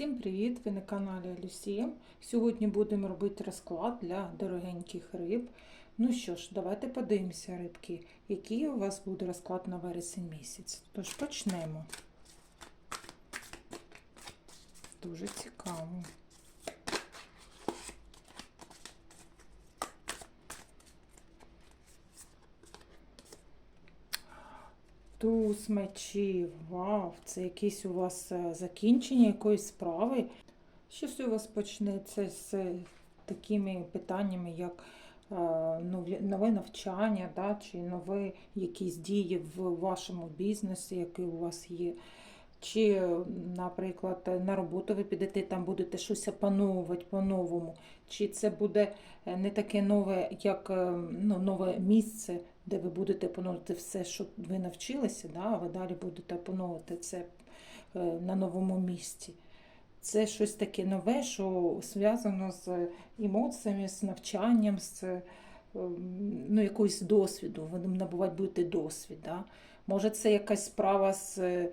Всім привіт! Ви на каналі Люсія. Сьогодні будемо робити розклад для дорогеньких риб. Ну що ж, давайте подивимося, рибки, який у вас буде розклад на вересень місяць. Тож почнемо. Дуже цікаво. Туз мечів, вау, це якесь у вас е, закінчення якоїсь справи. Щось у вас почнеться з е, такими питаннями, як е, нове навчання, да, чи нові якісь дії в вашому бізнесі, який у вас є. Чи, наприклад, на роботу ви підете, там будете щось опановувати по-новому. Чи це буде не таке нове, як ну, нове місце, де ви будете опановувати все, що ви навчилися, да, а ви далі будете опановувати це е, на новому місці. Це щось таке нове, що зв'язано з емоціями, з навчанням, з е, ну, якоюсь досвіду. Ви набувати будете досвід. Да? Може, це якась справа з е,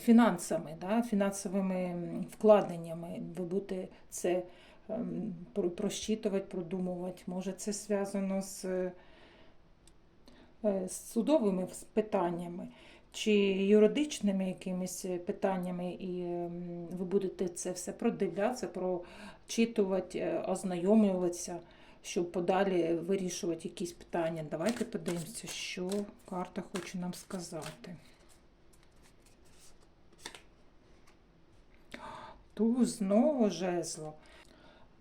фінансами, да? фінансовими вкладеннями. Ви будете це ем, про- просчитувати, продумувати. Може, це зв'язано з, з судовими питаннями чи юридичними якимись питаннями, і ем, ви будете це все продивлятися, прочитувати, е, ознайомлюватися, щоб подалі вирішувати якісь питання. Давайте подивимося, що карта хоче нам сказати. Туз знову жезло.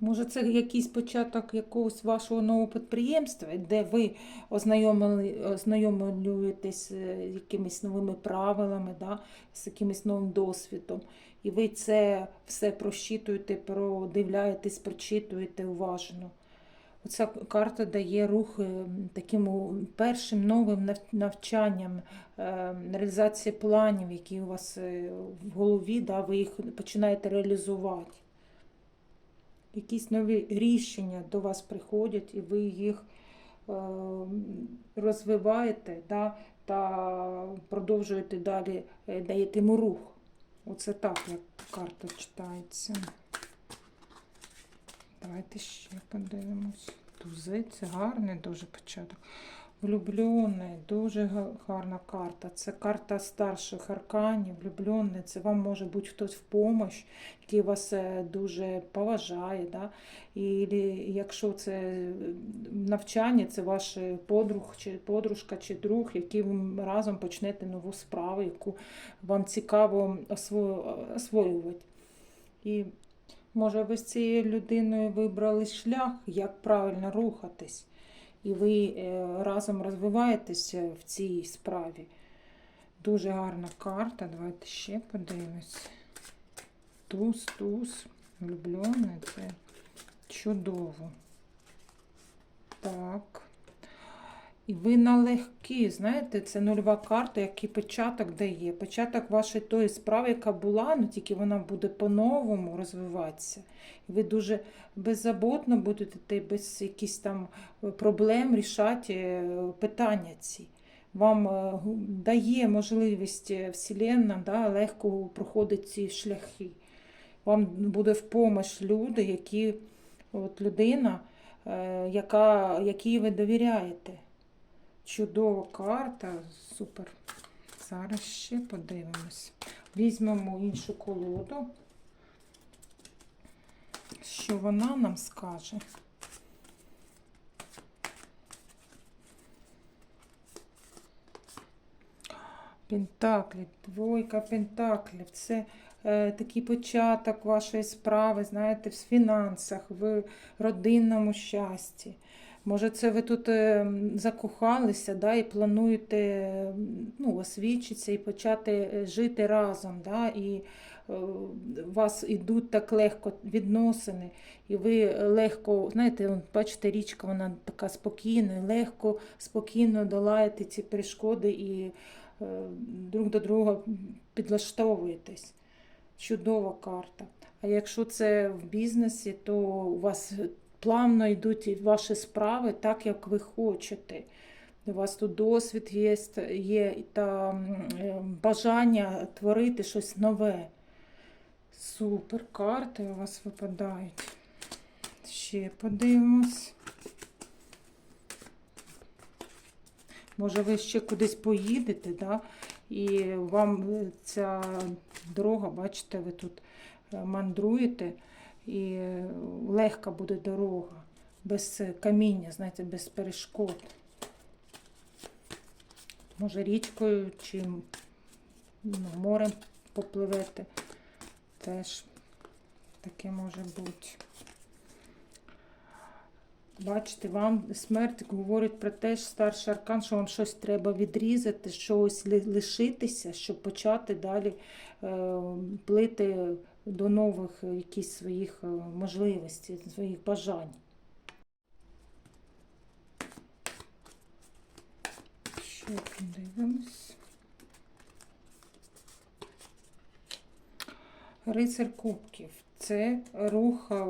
Може, це якийсь початок якогось вашого нового підприємства, де ви ознайомлюєтесь з якимись новими правилами, да, з якимось новим досвідом. І ви це все просчитуєте, продивляєтесь, прочитуєте уважно. Оця карта дає рух е, таким першим новим навчанням, е, реалізації планів, які у вас е, в голові, да, ви їх починаєте реалізувати якісь нові рішення до вас приходять, і ви їх е, розвиваєте да, та продовжуєте далі, е, даєте йому рух. Оце так, як карта читається. Давайте ще подивимось. Тузи, це гарний дуже початок. Влюблений, дуже гарна карта. Це карта старших арканів, влюблений. Це вам може бути хтось в помощь, який вас е, дуже поважає. Да? І якщо це е, навчання, це ваш е, подруг, чи подружка, чи друг, який ви разом почнете нову справу, яку вам цікаво осво- освоювати. І може ви з цією людиною вибрали шлях, як правильно рухатись, і ви е, разом розвиваєтеся в цій справі. Дуже гарна карта. Давайте ще подивимось. Туз, туз, влюблений, це чудово. Так. І ви налегкі, знаєте, це нульова карта, який початок дає. Початок вашої тої справи, яка була, ну тільки вона буде по-новому розвиватися. І ви дуже беззаботно будете без якихось там е, проблем рішати е, питання ці. Вам е, дає можливість Вселенна да, легко проходить ці шляхи. Вам буде в помощь люди, які от людина, яка, якій ви довіряєте. Чудова карта, супер. Зараз ще подивимось. Візьмемо іншу колоду. Що вона нам скаже? Пентаклі, двойка пентаклів. Це е, такий початок вашої справи, знаєте, в фінансах, в родинному щасті. Може, це ви тут е, закохалися да, і плануєте е, ну, освічитися і почати е, жити разом. Да, і е, у вас йдуть так легко відносини, і ви легко, знаєте, бачите, річка вона така спокійна, легко, спокійно долаєте ці перешкоди і е, друг до друга підлаштовуєтесь. Чудова карта. А якщо це в бізнесі, то у вас плавно йдуть ваші справи так, як ви хочете. У вас тут досвід є, є та е, бажання творити щось нове. Супер, карти у вас випадають. Ще подивимось. Може, ви ще кудись поїдете, да? і вам е, ця дорога, бачите, ви тут е, мандруєте, і е, легка буде дорога, без каміння, знаєте, без перешкод. Може, річкою чи ну, морем попливете. Теж таке може бути. Бачите, вам смерть говорить про те, що старший аркан, що вам щось треба відрізати, щось ли- лишитися, щоб почати далі е, плити до нових якісь своїх е, можливостей, своїх бажань. Ще подивимось. Рицар Кубків. Це рух, е,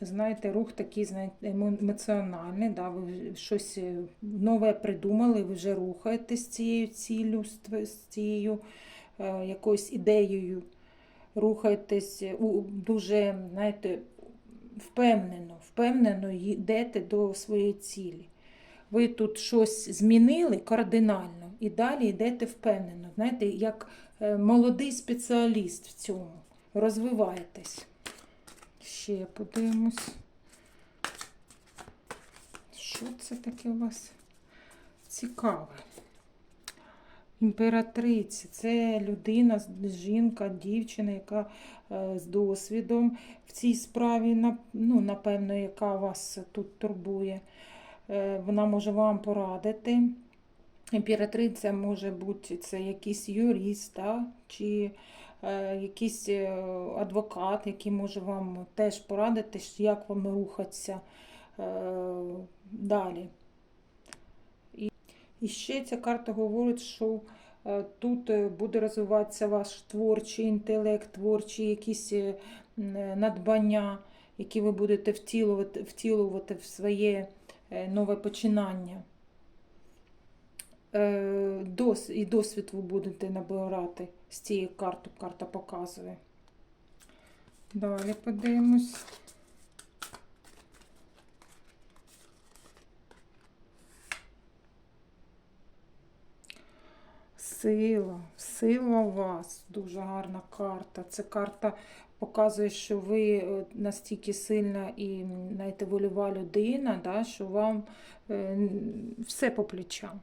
знаєте, рух такий знаєте, емоціональний. Да? Ви щось е, нове придумали, ви вже рухаєтесь з цією ціллю, з цією е, якоюсь ідеєю. Рухаєтесь е, дуже, знаєте, впевнено, впевнено йдете до своєї цілі. Ви тут щось змінили кардинально і далі йдете впевнено. Знаєте, як е, молодий спеціаліст в цьому. Розвиваєтесь. Ще подивимось. Що це таке у вас цікаве? Імператриця це людина, жінка, дівчина, яка е, з досвідом в цій справі, ну, напевно, яка вас тут турбує. Е, Вона може вам порадити. Імператриця може бути це якийсь юрист, да? чи е, якийсь е, адвокат, який може вам теж порадити, як вам рухатися е, далі. І, ще ця карта говорить, що е, тут е, буде розвиватися ваш творчий інтелект, творчі якісь е, надбання, які ви будете втілювати, втілювати в своє нове починання. Дос, і досвід ви будете набирати з цієї карти. Карта показує. Далі подивимось. Сила, сила у вас, дуже гарна карта. Це карта показує, що ви е, настільки сильна і знаєте, вольова людина, да, що вам е, все по плечам.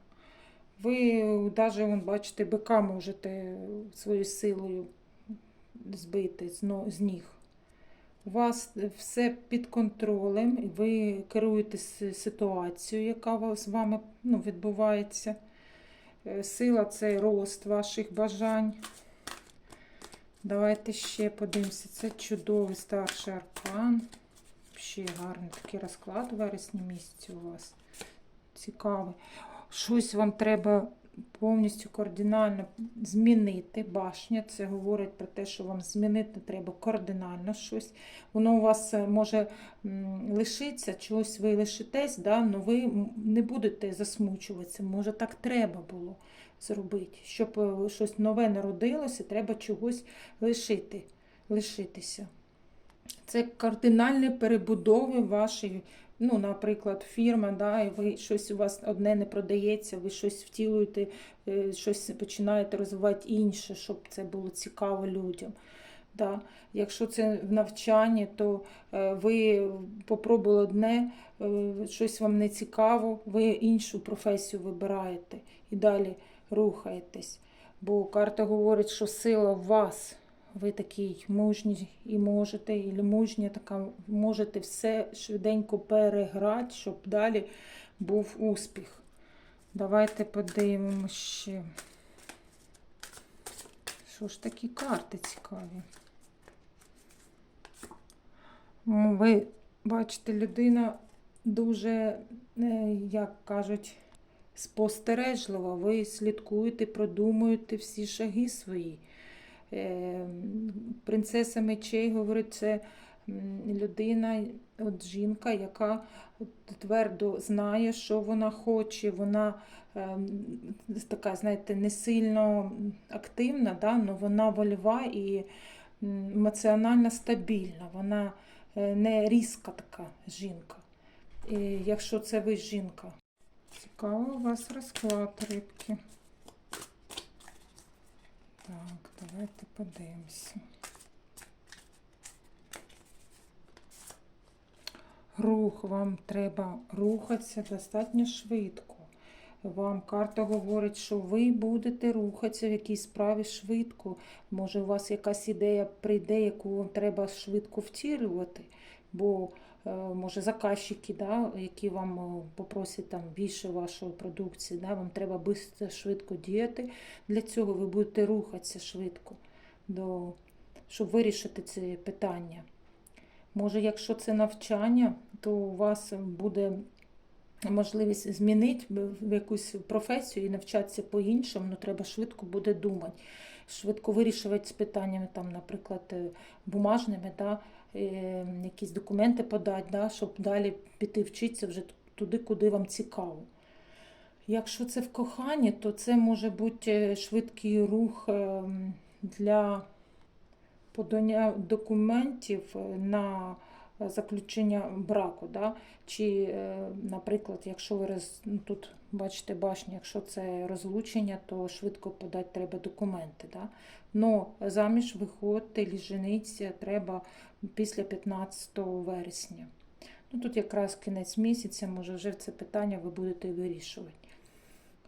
Ви навіть, бачите, бика можете своєю силою збити з ніг. У вас все під контролем, ви керуєте ситуацією, яка з вами ну, відбувається. Е, Сила це рост ваших бажань. Давайте ще подивимося. Це чудовий старший аркан. Ще гарний такий розклад у вересні місяці у вас. Цікавий. Щось вам треба повністю кардинально змінити. Башня це говорить про те, що вам змінити треба кардинально щось. Воно у вас е, може лишитися, чогось ви лишитесь, да? але ви не будете засмучуватися. Може, так треба було зробити. Щоб е, щось нове народилося, треба чогось лишити, лишитися. Це кардинальні перебудови вашої, ну, наприклад, фірма, да, і ви щось у вас одне не продається, ви щось втілюєте, е, щось починаєте розвивати інше, щоб це було цікаво людям. Да. Якщо це в навчанні, то е, ви попробували одне, е, щось вам не цікаво, ви іншу професію вибираєте і далі рухаєтесь. Бо карта говорить, що сила в вас. Ви такий мужній і можете, і мужня така, можете все швиденько переграти, щоб далі був успіх. Давайте подивимося ще. Що ж такі карти цікаві? Ви бачите, людина дуже, е, як кажуть, спостережлива. Ви слідкуєте, продумуєте всі шаги свої. Е, Принцеса мечей говорить, це людина, от жінка, яка твердо знає, що вона хоче. Вона ем, така, знаєте, не сильно активна, да, але вона вольова і емоціонально стабільна, вона е, не різка така жінка. І якщо це ви жінка. Цікаво у вас розклад рибки. Так, давайте подивимося. Рух, вам треба рухатися достатньо швидко. Вам карта говорить, що ви будете рухатися в якійсь справі швидко. Може, у вас якась ідея прийде, яку вам треба швидко втілювати. Бо е, може заказчики, да, які вам е, попросять там більше вашої продукції, да, вам треба швидко, діяти. Для цього ви будете рухатися швидко, до, щоб вирішити це питання. Може, якщо це навчання, то у вас буде можливість змінити якусь професію і навчатися по-іншому, ну треба швидко буде думати, швидко вирішувати з питаннями, там, наприклад, е, бумажними, да, е, якісь документи подати, да, щоб далі піти вчитися вже туди, куди вам цікаво. Якщо це в коханні, то це може бути е, швидкий рух для подання документів на заключення браку. Да? Чи, е, наприклад, якщо ви роз... ну, тут бачите башню, якщо це розлучення, то швидко подати треба документи. Да? Но заміж виходити жениться треба після 15 вересня. Ну, тут якраз кінець місяця, може вже це питання ви будете вирішувати.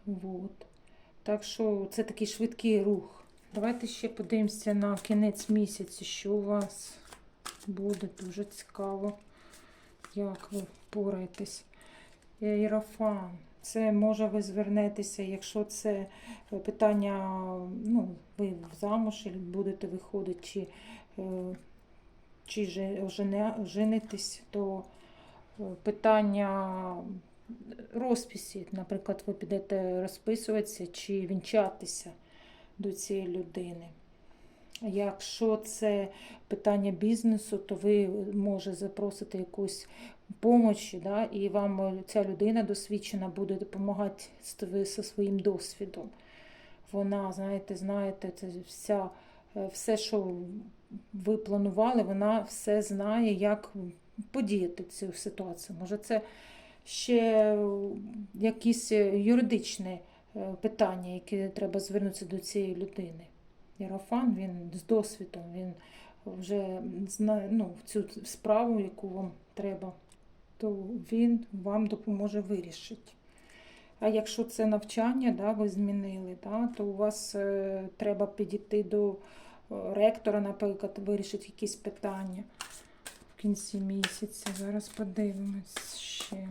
Вот. Так що це такий швидкий рух. Давайте ще подивимося на кінець місяця, що у вас буде. Дуже цікаво, як ви впораєтесь. Єрофан. Це може ви звернетеся, якщо це питання, ну, ви замуж будете виходити, чи, е, чи же- женитесь, то е, питання розписі, наприклад, ви підете розписуватися чи вінчатися до цієї людини. Якщо це питання бізнесу, то ви може запросити якусь помочі, да, і вам ця людина досвідчена буде допомагати зі своїм досвідом. Вона, знаєте, знаєте, це вся, все, що ви планували, вона все знає, як подіяти цю ситуацію. Може, це ще якісь юридичні е, питання, які треба звернутися до цієї людини. Єрофан, він з досвідом, він вже знає ну, цю справу, яку вам треба, то він вам допоможе вирішити. А якщо це навчання, да, ви змінили, да, то у вас е, треба підійти до е, ректора, наприклад, вирішити якісь питання в кінці місяця. Зараз подивимось ще.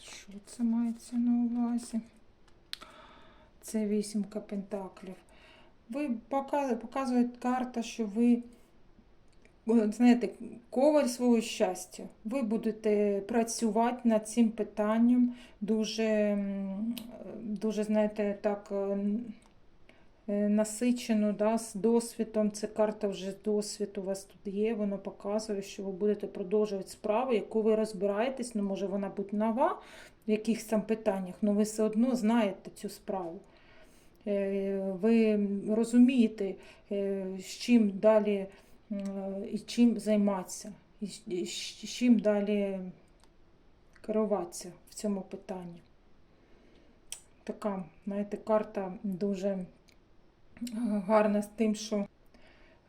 Що це мається на увазі? Це вісімка пентаклів. Ви показує, карта, що ви знаєте, коваль свого щастя. Ви будете працювати над цим питанням дуже, дуже знаєте, так е, е, насичено, да, з досвідом. Це карта вже досвід у вас тут є. Воно показує, що ви будете продовжувати справу, яку ви розбираєтесь. Ну, може вона бути нова в якихось там питаннях, але ви все одно знаєте цю справу. Е, Ви розумієте, е, з чим далі і чим займатися, і з- чим далі керуватися в цьому питанні. Така, знаєте, карта дуже гарна з тим, що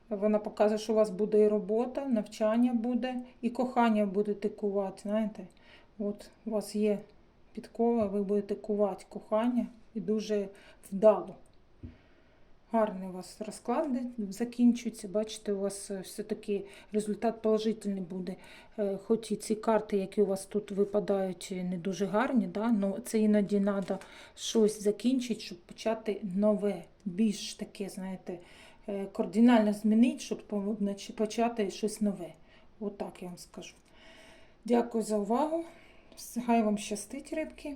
вона показує, що у вас буде і робота, навчання буде, і кохання будете кувати. Знаєте, от у вас є підкова, ви будете кувати кохання і дуже вдало. Гарний у вас розклади закінчуються. Бачите, у вас е, все-таки результат положительний буде. Е, Хоч і ці карти, які у вас тут випадають, е, не дуже гарні, да? але це іноді треба щось закінчити, щоб почати нове, більш таке, знаєте, кардинально змінити, щоб почати щось нове. Отак я вам скажу. Дякую за увагу. Хай вам щастить, рибки.